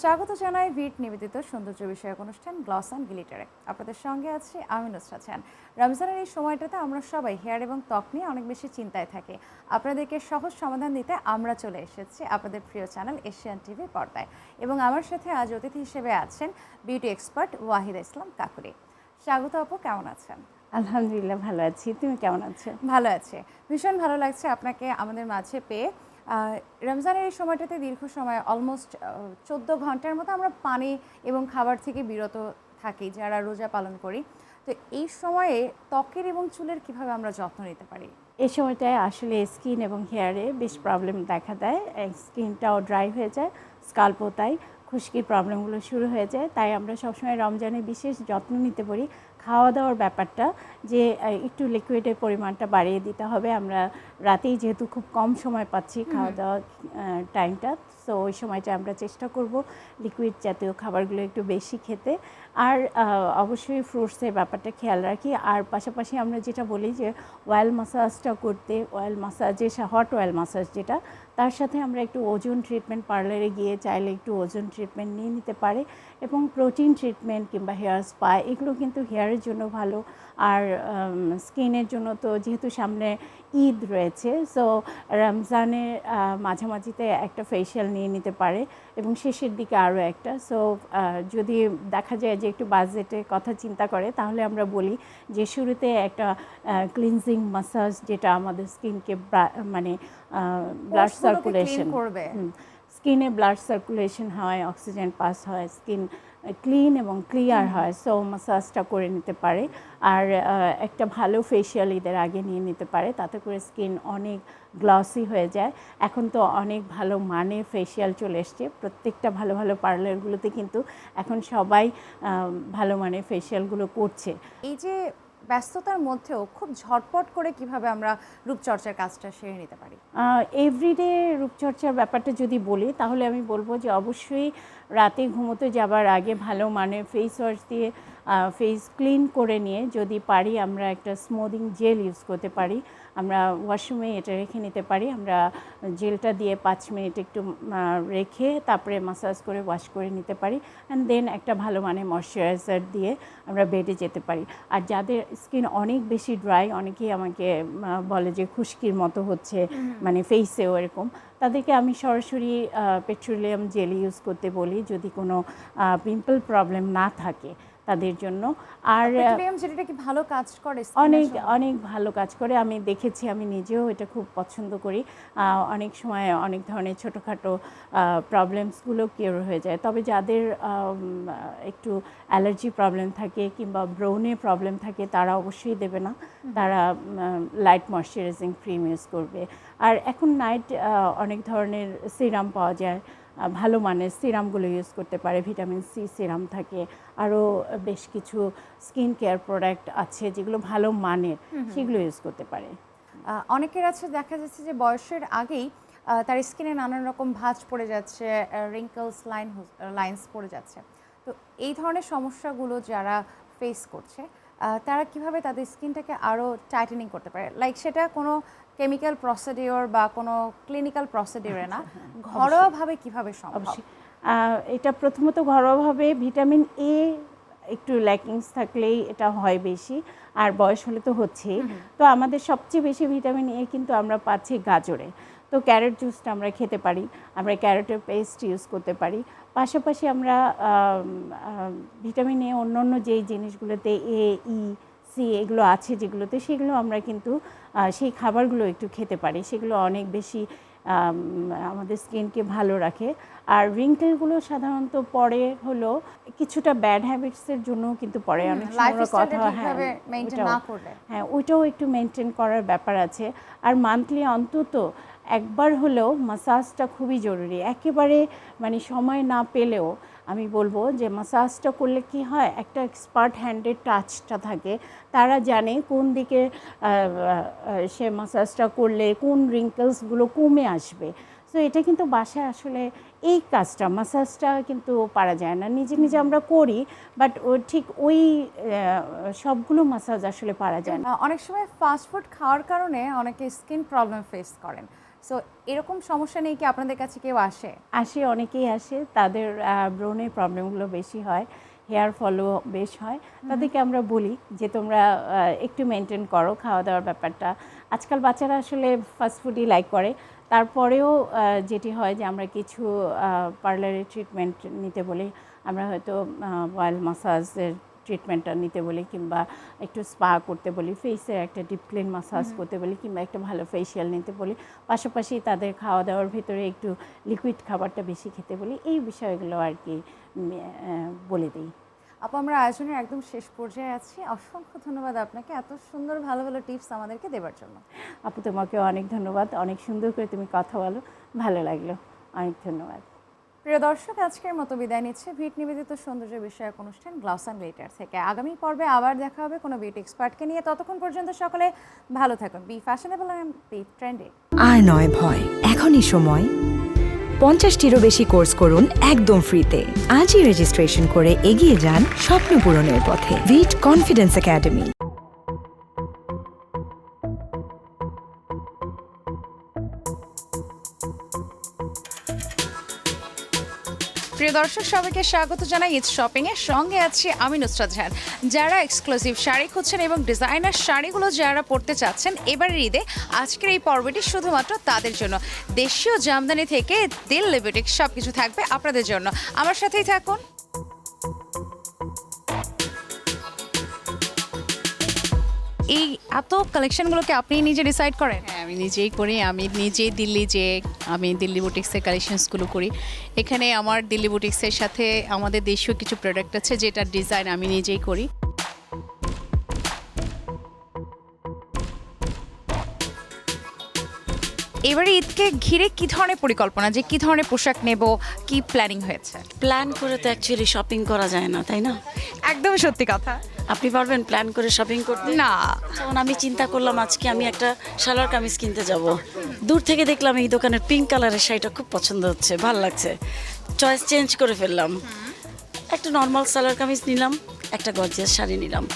স্বাগত জানাই ভিট নিবেদিত সৌন্দর্য বিষয়ক অনুষ্ঠান গ্লস অ্যান্ড গ্লিটারে। আপনাদের সঙ্গে আছি আমি নুসরাত জাহান রমজানের এই সময়টাতে আমরা সবাই হেয়ার এবং ত্বক নিয়ে অনেক বেশি চিন্তায় থাকি। আপনাদেরকে সহজ সমাধান দিতে আমরা চলে এসেছি আপনাদের প্রিয় চ্যানেল এশিয়ান টিভি পর্দায়। এবং আমার সাথে আজ অতিথি হিসেবে আছেন বিউটি এক্সপার্ট ওয়াহিদা ইসলাম কাকুরি স্বাগত আপু কেমন আছেন? আলহামদুলিল্লাহ ভালো আছি। তুমি কেমন আছো? ভালো আছে। ভীষণ ভালো লাগছে আপনাকে আমাদের মাঝে পেয়ে। রমজানের এই সময়টাতে দীর্ঘ সময় অলমোস্ট চোদ্দ ঘণ্টার মতো আমরা পানি এবং খাবার থেকে বিরত থাকি, যারা রোজা পালন করি। তো এই সময়ে ত্বকের এবং চুলের কীভাবে আমরা যত্ন নিতে পারি? এই সময়টায় আসলে স্কিন এবং হেয়ারে বেশ প্রবলেম দেখা দেয়। স্কিনটাও ড্রাই হয়ে যায় স্কাল্পও তাই। খুশকির প্রবলেমগুলো শুরু হয়ে যায়। তাই আমরা সবসময় রমজানে বিশেষ যত্ন নিতে পারি। খাওয়া দাওয়ার ব্যাপারটা যে একটু লিকুইডের পরিমাণটা বাড়িয়ে দিতে হবে। আমরা রাতেই যেহেতু খুব কম সময় পাচ্ছি খাওয়া দাওয়ার টাইমটা তো ওই সময়টা আমরা চেষ্টা করব লিকুইড জাতীয় খাবারগুলো একটু বেশি খেতে। আর অবশ্যই ফ্রুটসের ব্যাপারটা খেয়াল রাখি। আর পাশাপাশি আমরা যেটা বলি যে অয়েল মাসাজটা করতে oil massage hot oil massage যেটা, তার সাথে আমরা একটু ওজন ট্রিটমেন্ট পার্লারে গিয়ে চাইলে একটু ওজন ট্রিটমেন্ট নিয়ে নিতে পারে। এবং প্রোটিন ট্রিটমেন্ট কিংবা হেয়ার স্পা এগুলো কিন্তু হেয়ারের জন্য ভালো। আর স্কিনের জন্য তো যেহেতু সামনে ঈদ রয়েছে সো রমজানের মাঝামাঝিতে একটা ফেশিয়াল নিয়ে নিতে পারে। এবং শেষের দিকে আরও একটা সো যদি দেখা যায় যে একটু বাজেটের কথা চিন্তা করে তাহলে আমরা বলি যে শুরুতে একটা ক্লিনজিং মাসাজ যেটা আমাদের স্কিনকে মানে ব্লাড সার্কুলেশন করবে। স্কিনে ব্লাড সার্কুলেশন হয় অক্সিজেন পাস হয় স্কিন ক্লিন এবং ক্লিয়ার হয় সো মাসাজটা করে নিতে পারে। আর একটা ভালো ফেশিয়াল ঈদের আগে নিয়ে নিতে পারে তাতে করে স্কিন অনেক গ্লসি হয়ে যায়। এখন তো অনেক ভালো মানের ফেশিয়াল চলে এসছে। প্রত্যেকটা ভালো ভালো পার্লারগুলোতে কিন্তু এখন সবাই ভালো মানের ফেশিয়ালগুলো করছে। এই যে ব্যস্ততার মধ্যেও খুব ঝটপট করে কীভাবে আমরা রূপচর্চার কাজটা সেরে নিতে পারি? এভরিডে রূপচর্চার ব্যাপারটা যদি বলি তাহলে আমি বলব যে অবশ্যই রাতে ঘুমোতে যাবার আগে ভালো মানের ফেস ওয়াশ দিয়ে ফেস ক্লিন করে নিয়ে যদি পারি আমরা একটা স্মুদিং জেল ইউজ করতে পারি। আমরা ওয়াশরুমে এটা রেখে নিতে পারি। আমরা জেলটা দিয়ে পাঁচ মিনিট একটু রেখে তারপরে মাসাজ করে ওয়াশ করে নিতে পারি। অ্যান্ড দেন একটা ভালো মানে ময়শ্চারাইজার দিয়ে আমরা বেডে যেতে পারি। আর যাদের স্কিন অনেক বেশি ড্রাই অনেকেই আমাকে বলে যে খুশকির মতো হচ্ছে মানে ফেসেও এরকম। তাদেরকে আমি সরাসরি পেট্রোলিয়াম জেল ইউজ করতে বলি যদি কোনো পিম্পল প্রবলেম না থাকে। তাদের জন্য। আর যেটা কি ভালো কাজ করে অনেক অনেক ভালো কাজ করে। আমি দেখেছি আমি নিজেও এটা খুব পছন্দ করি। অনেক সময় অনেক ধরনের ছোটোখাটো প্রবলেমসগুলো কিওর হয়ে যায়। তবে যাদের একটু অ্যালার্জি প্রবলেম থাকে কিংবা ব্রৌনে প্রবলেম থাকে তারা অবশ্যই দেবে না। তারা লাইট ময়শ্চারাইজিং ক্রিম ইউজ করবে। আর এখন নাইট অনেক ধরনের সিরাম পাওয়া যায়। ভালো মানের সিরামগুলো ইউজ করতে পারে ভিটামিন সি সিরাম থাকে আরও বেশ কিছু স্কিন কেয়ার প্রোডাক্ট আছে যেগুলো ভালো মানের সেগুলো ইউজ করতে পারে। অনেকের আছে দেখা যাচ্ছে যে বয়সের আগেই তার স্কিনে নানান রকম ভাঁজ পড়ে যাচ্ছে রিঙ্কলস লাইন লাইন্স পড়ে যাচ্ছে। তো এই ধরনের সমস্যাগুলো যারা ফেস করছে তারা কীভাবে তাদের স্কিনটাকে আরও টাইটেনিং করতে পারে? লাইক সেটা কোনো কেমিক্যাল প্রসিডিওর বা কোনো ক্লিনিক্যাল প্রসিডিওরে না। ঘরোয়াভাবে কীভাবে সম্ভব? এটা প্রথমত ঘরোয়াভাবে ভিটামিন এ একটু ল্যাকিংস থাকলেই এটা হয় বেশি আর বয়স হলে তো হচ্ছেই। তো আমাদের সবচেয়ে বেশি ভিটামিন এ কিন্তু আমরা পাচ্ছি গাজরে। তো ক্যারেট জুসটা আমরা খেতে পারি, আমরা ক্যারেটের পেস্ট ইউজ করতে পারি। পাশাপাশি আমরা ভিটামিন এ অন্য অন্য যেই জিনিসগুলোতে এ, ই, সি এগুলো আছে যেগুলোতে, সেগুলো আমরা কিন্তু সেই খাবারগুলো একটু খেতে পারি। সেগুলো অনেক বেশি আমাদের স্কিনকে ভালো রাখে। আর রিঙ্কেলগুলো সাধারণত পরে হলো কিছুটা ব্যাড হ্যাবিটসের জন্য কিন্তু পরে। অনেক সময় কথা হয় হ্যাঁ হ্যাঁ ওইটাও একটু মেনটেন করার ব্যাপার আছে। আর মান্থলি অন্তত একবার হলেও মাসাজটা খুবই জরুরি। একেবারে মানে সময় না পেলেও আমি বলব যে মাসাজটা করলে কি হয়? একটা এক্সপার্ট হ্যান্ডের টাচটা থাকে। তারা জানে কোন দিকে সে মাসাজটা করলে কোন রিঙ্কেলসগুলো কমে আসবে। সো এটা কিন্তু বাসায় আসলে এই কাজটা মাসাজটা কিন্তু পারা যায় না। নিজে নিজে আমরা করি বাট ও ঠিক ওই সবগুলো মাসাজ আসলে পারা যায় না। অনেক সময় ফাস্ট ফুড খাওয়ার কারণে অনেকে স্কিন প্রবলেম ফেস করেন। সো এরকম সমস্যা নেই কি আপনাদের কাছে কেউ আসে? আসে অনেকেই আসে। তাদের ব্রণের প্রবলেমগুলো বেশি হয় হেয়ার ফলও বেশ হয়। তাদেরকে আমরা বলি যে তোমরা একটু মেনটেন করো খাওয়া দাওয়ার ব্যাপারটা। আজকাল বাচ্চারা আসলে ফাস্টফুডই লাইক করে। তারপরেও যেটি হয় যে আমরা কিছু পার্লারের ট্রিটমেন্ট নিতে বলি। আমরা হয়তো অয়েল মাসাজের ট্রিটমেন্টটা নিতে বলি কিংবা একটু স্পা করতে বলি ফেসের একটা ডিপ ক্লিন মাসাজ করতে বলি কিংবা একটা ভালো ফেসিয়াল নিতে বলি। পাশাপাশি তাদের খাওয়া দাওয়ার ভিতরে একটু লিকুইড খাবারটা বেশি খেতে বলি এই বিষয়গুলো আর কি বলে দিই। আপু আমরা আয়োজনের একদম শেষ পর্যায়ে আছি। অসংখ্য ধন্যবাদ আপনাকে এত সুন্দর ভালো ভালো টিপস আমাদেরকে দেবার জন্য। আপু তোমাকে অনেক ধন্যবাদ। অনেক সুন্দর করে তুমি কথা বলো। ভালো লাগল। অনেক ধন্যবাদ। প্রিয় দর্শক, আজকের মতো বিদায় নিচ্ছে। ভিট নিবেদিত সৌন্দর্য বিষয়ক অনুষ্ঠান গ্লাস অ্যান্ড গ্লিটার থেকে। আগামী পর্বে আবার দেখা হবে কোনো বিউটি এক্সপার্টকে নিয়ে। ততক্ষণ পর্যন্ত সকলে ভালো থাকুন। বি ফ্যাশনেবল অ্যান্ড বি ট্রেন্ডে। আর নয় ভয়, এখনই সময়। পঞ্চাশটিরও বেশি কোর্স করুন একদম ফ্রিতে। আজই রেজিস্ট্রেশন করে এগিয়ে যান স্বপ্ন পূরণের পথে। With confidence academy. প্রিয় দর্শক, সবাইকে স্বাগত জানাই ইট শপিং এর সঙ্গে আছি আমি নুসরাত জাহান যারা এক্সক্লুসিভ শাড়ি খুঁজছেন এবং ডিজাইনার শাড়িগুলো যারা পড়তে চাচ্ছেন, এবারের ঈদে আজকের এই পর্বটি শুধুমাত্র তাদের জন্য। দেশীয় জামদানি থেকে দিল লিবিটিক সব কিছু থাকবে আপনাদের জন্য। আমার সাথেই থাকুন। এই এত কালেকশনগুলোকে আপনি নিজে ডিসাইড করেন? হ্যাঁ আমি নিজেই করি। আমি নিজেই দিল্লি যে, আমি দিল্লি বুটিক্সের কালেকশনসগুলো করি। এখানে আমার দিল্লি বুটিক্সের সাথে আমাদের দেশীয় কিছু প্রোডাক্ট আছে যেটার ডিজাইন আমি নিজেই করি। এবারে ঈদকে ঘিরে কি ধরনের পরিকল্পনা? যে কি ধরনের পোশাক নেব? কি প্ল্যানিং হয়েছে? প্ল্যান করে তো অ্যাকচুয়ালি শপিং করা যায় না তাই না? একদম সত্যি কথা। আপনি পারবেন প্ল্যান করে শপিং করতে? না। তখন আমি চিন্তা করলাম আজকে আমি একটা সালোয়ার কামিজ কিনতে যাব। দূর থেকে দেখলাম এই দোকানের পিঙ্ক কালারের শাড়িটা খুব পছন্দ হচ্ছে ভালো লাগছে। চয়েস চেঞ্জ করে ফেললাম। একটা নর্মাল সালোয়ার কামিজ নিলাম একটা গর্জিয়াস শাড়ি নিলাম।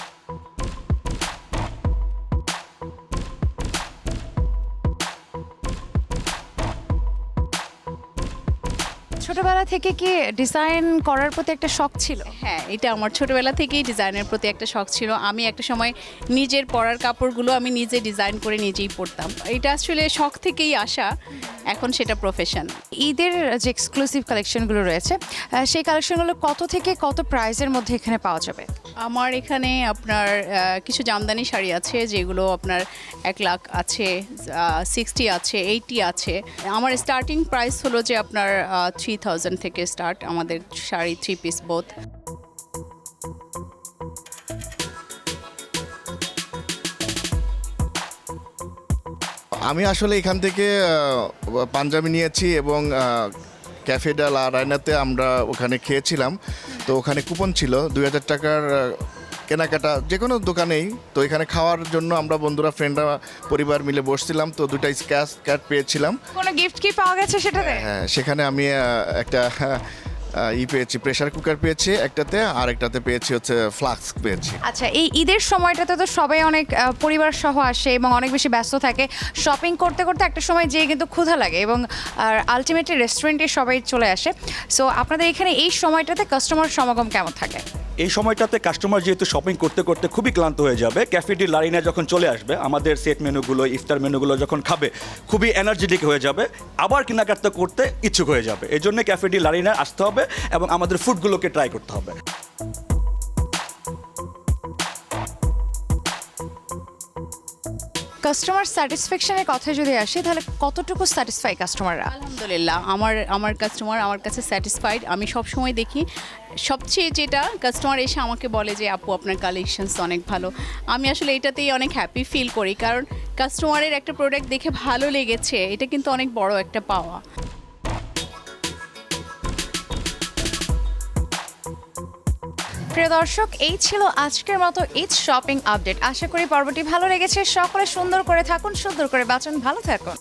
ছোটবেলা থেকে কি ডিজাইন করার প্রতি একটা শখ ছিল? হ্যাঁ এটা আমার ছোটবেলা থেকেই ডিজাইনের প্রতি একটা শখ ছিল। আমি একটা সময় নিজের পরার কাপড়গুলো আমি নিজে ডিজাইন করে নিজেই পরতাম। এটা আসলে শখ থেকেই আসা এখন সেটা প্রফেশন ঈদের যে এক্সক্লুসিভ কালেকশনগুলো রয়েছে সেই কালেকশনগুলো কত থেকে কত প্রাইসের মধ্যে এখানে পাওয়া যাবে? আমার এখানে আপনার কিছু জামদানি শাড়ি আছে যেগুলো আপনার এক লাখ আছে সিক্সটি আছে এইটি আছে। আমার স্টার্টিং প্রাইস হলো যে আপনার থ্রি থাউজেন্ড থেকে স্টার্ট আমাদের শাড়ি থ্রি পিস বোথ আমি আসলে এখান থেকে পাঞ্জাবি নিয়েছি এবং ক্যাফে ডাল আর আয়নাতে আমরা ওখানে খেয়েছিলাম। তো ওখানে কুপন ছিল দুই হাজার টাকার কেনাকাটা যে কোনো দোকানেই। তো এখানে খাওয়ার জন্য আমরা বন্ধুরা ফ্রেন্ডরা পরিবার মিলে বসছিলাম তো দুটা স্ক্যাচ কার্ড পেয়েছিলাম। কোনো গিফট কি পাওয়া গেছে সেটাতে? হ্যাঁ সেখানে আমি একটা ই পেয়েছি প্রেশার কুকার পেয়েছি একটাতে আর একটাতে পেয়েছি হচ্ছে ফ্লাক্স পেয়েছি। আচ্ছা এই ঈদের সময়টাতে তো সবাই অনেক পরিবার সহ আসে এবং অনেক বেশি ব্যস্ত থাকে। শপিং করতে করতে একটা সময় যেয়ে কিন্তু ক্ষুধা লাগে এবং আর আলটিমেটলি রেস্টুরেন্টে সবাই চলে আসে। সো আপনাদের এখানে এই সময়টাতে কাস্টমার সমাগম কেমন থাকে? এই সময়টাতে কাস্টমার যেহেতু শপিং করতে করতে খুবই ক্লান্ত হয়ে যাবে ক্যাফেটি লারিনা যখন চলে আসবে, আমাদের সেট মেনুগুলো ইফতার মেনুগুলো যখন খাবে, খুবই এনার্জেটিক হয়ে যাবে, আবার কেনাকাটা করতে ইচ্ছুক হয়ে যাবে। এই জন্য ক্যাফেটি লারিনা আসতে হবে এবং আমাদের ফুডগুলোকে ট্রাই করতে হবে। কাস্টমার স্যাটিসফ্যাকশনের কথা যদি আসে, তাহলে কতটুকু স্যাটিসফাই কাস্টমাররা আলহামদুলিল্লাহ, আমার আমার কাস্টমার আমার কাছে স্যাটিসফাইড আমি সবসময় দেখি, সবচেয়ে যেটা কাস্টমার এসে আমাকে বলে যে, আপু, আপনার কালেকশনস অনেক ভালো। আমি আসলে এটাতেই অনেক হ্যাপি ফিল করি, কারণ কাস্টমারের একটা প্রোডাক্ট দেখে ভালো লেগেছে, এটা কিন্তু অনেক বড় একটা পাওয়া। প্রিয় দর্শক, এই ছিল আজকের মতো ঈদ শপিং আপডেট। আশা করি পর্বটি ভালো লেগেছে। সকলে সুন্দর করে থাকুন, সুন্দর করে বাঁচুন। ভালো থাকুন।